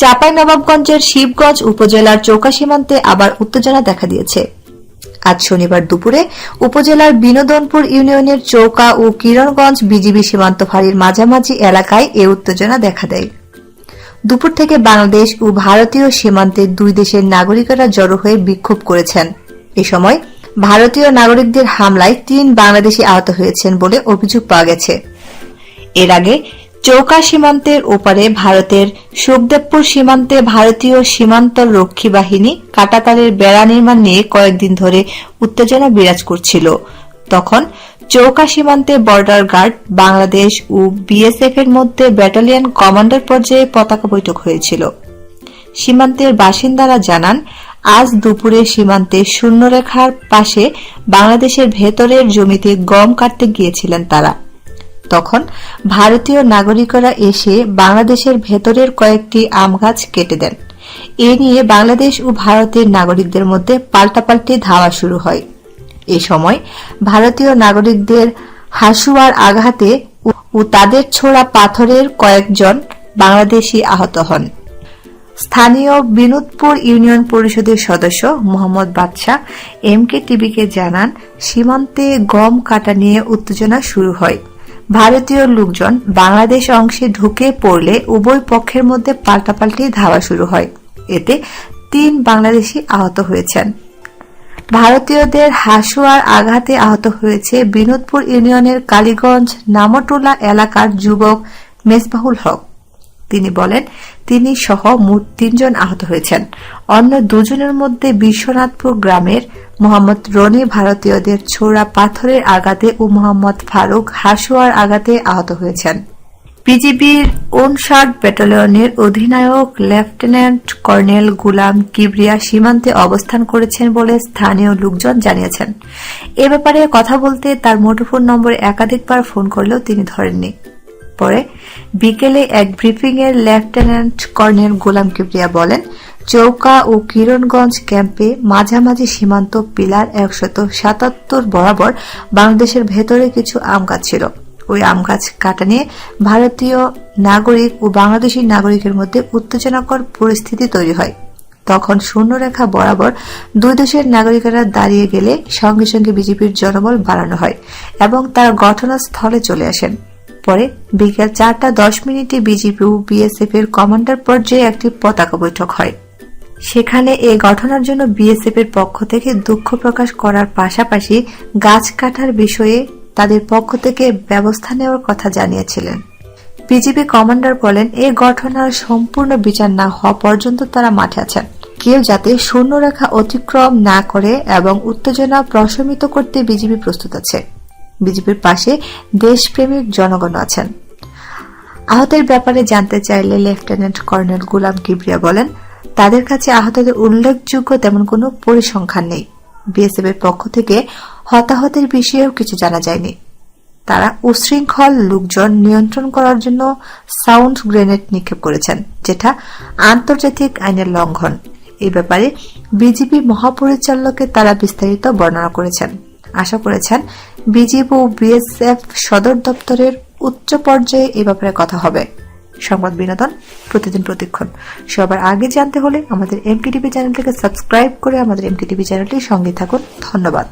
চাঁপাইনবাবগঞ্জের শিবগঞ্জ উপজেলার চৌকা সীমান্তে আবার উত্তেজনা দেখা দিয়েছে। আজ শনিবার দুপুরে উপজেলার বিনোদনপুর ইউনিয়নের চৌকা ও কিরণগঞ্জ বিজিবি সীমান্ত ফাঁড়ির মাঝামাঝি এলাকায় এ উত্তেজনা দেখা দেয়। দুপুর থেকে বাংলাদেশ ও ভারতীয় সীমান্তে দুই দেশের নাগরিকরা জড়ো হয়ে বিক্ষোভ করেছেন। এ সময় ভারতীয় নাগরিকদের হামলায় তিন বাংলাদেশি আহত হয়েছেন বলে অভিযোগ পাওয়া গেছে। এর আগে চৌকা সীমান্তের ওপারে ভারতের সুখদেবপুর সীমান্তে ভারতীয় সীমান্ত রক্ষী বাহিনী কাটাতারের বেড়া নির্মাণ নিয়ে কয়েকদিন ধরে উত্তেজনা বিরাজ করছিল। তখন চৌকা সীমান্তে বর্ডার গার্ড বাংলাদেশ ও বিএসএফ এর মধ্যে ব্যাটালিয়ন কমান্ডার পর্যায়ে পতাকা বৈঠক হয়েছিল। সীমান্তের বাসিন্দারা জানান, আজ দুপুরে সীমান্তে শূন্যরেখার পাশে বাংলাদেশের ভেতরের জমিতে গম কাটতে গিয়েছিলেন তারা। তখন ভারতীয় নাগরিকরা এসে বাংলাদেশের ভেতরের কয়েকটি আম গাছ কেটে দেন। এ নিয়ে বাংলাদেশ ও ভারতের নাগরিকদের মধ্যে পাল্টাপাল্টি ধাওয়া শুরু হয়। এ সময় ভারতীয় নাগরিকদের হাসুয়ার আঘাতে ও তাদের ছোড়া পাথরের কয়েকজন বাংলাদেশি আহত হন। স্থানীয় বিনোদপুর ইউনিয়ন পরিষদের সদস্য মোহাম্মদ বাদশাহ এম কে টিভিকে জানান, সীমান্তে গম কাটা নিয়ে উত্তেজনা শুরু হয়। ভারতীয় লোকজন বাংলাদেশ অংশে ঢুকে পড়লে উভয় পক্ষের মধ্যে পাল্টাপাল্টি ধাওয়া শুরু হয়। এতে তিন বাংলাদেশি আহত হয়েছেন। ভারতীয়দের হাসুয়ার আঘাতে আহত হয়েছে বিনোদপুর ইউনিয়নের কালীগঞ্জ নামটোলা এলাকার যুবক মেসবাহুল হক। তিনি বলেন, তিনি সহ মোট তিনজন আহত হয়েছেন। অন্য দুজনের মধ্যে বিশ্বনাথপুর গ্রামের মোহাম্মদ রনি ভারতীয়দের ছোড়া পাথরের আঘাতে ও মোহাম্মদ ফারুক হাসুয়ার আঘাতে আহত হয়েছেন। বিজিবির উনষাট ব্যাটালিয়নের অধিনায়ক লেফটেন্যান্ট কর্নেল গুলাম কিবরিয়া সীমান্তে অবস্থান করেছেন বলে স্থানীয় লোকজন জানিয়েছেন। এ ব্যাপারে কথা বলতে তার মুঠোফোন নম্বরে একাধিকবার ফোন করলেও তিনি ধরেননি। পরে বিকেলে এক ব্রিফিং এর লেফটেন্যান্ট কর্নেল গোলাম কিবরিয়া বলেন, চৌকা ও কিরণগঞ্জ ক্যাম্পে মাঝামাঝি সীমান্ত পিলার একশত সাতাত্তর বরাবর বাংলাদেশের ভেতরে কিছু আম গাছ ছিল। ওই আম গাছ কাটা নিয়ে ভারতীয় নাগরিক ও বাংলাদেশি নাগরিকের মধ্যে উত্তেজনাকর পরিস্থিতি তৈরি হয়। তখন শূন্যরেখা বরাবর দুই দেশের নাগরিকেরা দাঁড়িয়ে গেলে সঙ্গে সঙ্গে বিজেপির জনবল বাড়ানো হয় এবং তারা ঘটনাস্থলে চলে আসেন। পরে বিকেল চারটা দশ মিনিটে বিজেপি ও বিএসএফ এর কমান্ডার পর্যায়ে একটি পতাকা বৈঠক হয়। সেখানে এই ঘটনার জন্য বিএসএফ এর পক্ষ থেকে দুঃখ প্রকাশ করার পাশাপাশি গাছ কাটার বিষয়ে তাদের পক্ষ থেকে ব্যবস্থা নেওয়ার কথা জানিয়েছিলেন। বিজেপি কমান্ডার বলেন, এ ঘটনার সম্পূর্ণ বিচার না হওয়া পর্যন্ত তারা মাঠে আছেন। কেউ যাতে শূন্যরেখা অতিক্রম না করে এবং উত্তেজনা প্রশমিত করতে বিজেপি প্রস্তুত আছে। বিজেপির পাশে দেশপ্রেমিক জনগণ আছেন। আহতের ব্যাপারে জানতে চাইলে লেফটেন্যান্ট কর্নেল গুলাম কিবরিয়া বলেন, তাদের কাছে আহতদের উল্লেখযোগ্য তেমন কোনো পরিসংখ্যান নেই। বিএসএফ এর পক্ষ থেকে হতাহতের বিষয়েও কিছু জানা যায়নি। তারা উশৃঙ্খল লোকজন নিয়ন্ত্রণ করার জন্য সাউন্ড গ্রেনেড নিক্ষেপ করেছেন, যেটা আন্তর্জাতিক আইনের লঙ্ঘন। এ ব্যাপারে বিজেপি মহাপরিচালককে তারা বিস্তারিত বর্ণনা করেছেন। আশা করেছেন বিজিবি ও বিএসএফ সদর দপ্তরের উচ্চ পর্যায়ে এ ব্যাপারে কথা হবে। সংবাদ বিনোদন, প্রতিদিন প্রতিক্ষণ। সবার আগে জানতে হলে আমাদের এমটিটিভি চ্যানেলটিকে সাবস্ক্রাইব করে আমাদের এমটিটিভি চ্যানেলটির সঙ্গে থাকুন। ধন্যবাদ।